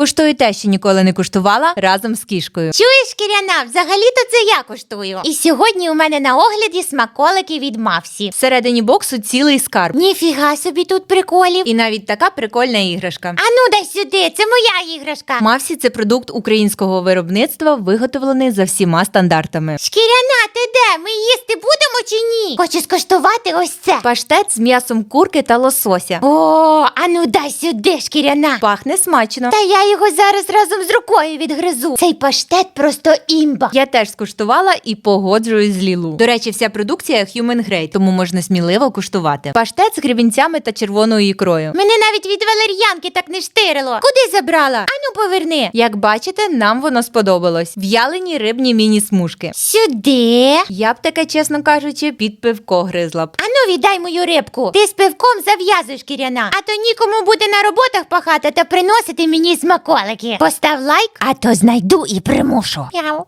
Куштую те, що ніколи не куштувала разом з кішкою. Чуєш, Кіряна, взагалі-то це я куштую. І сьогодні у мене на огляді смаколики від Мавсі. Всередині боксу цілий скарб. Ніфіга собі тут приколів. І навіть така прикольна іграшка. А ну дай сюди, це моя іграшка. Мавсі це продукт українського виробництва, виготовлений за всіма стандартами. Шкіряна, ти де? Ми їсти будемо ні? Хочу скуштувати ось це. Паштет з м'ясом курки та лосося. О, а ну дай сюди, шкіряна. Пахне смачно. Та я його зараз разом з рукою відгризу. Цей паштет просто імба. Я теж скуштувала і погоджуюсь з Лілу. До речі, вся продукція human grade, тому можна сміливо куштувати. Паштет з гребінцями та червоною ікрою. Мене навіть від валер'янки так не штирило. Куди забрала? Ану поверни. Як бачите, нам воно сподобалось. В'ялені рибні міні-смужки. Сюди. Я б таке, чесно кажучи, під пивко гризла б. Ану, віддай мою рибку. Ти з пивком зав'язуєш, Кіряна. А то нікому буде на роботах пахати та приносити мені смаколики. Постав лайк, а то знайду і примушу. Яу.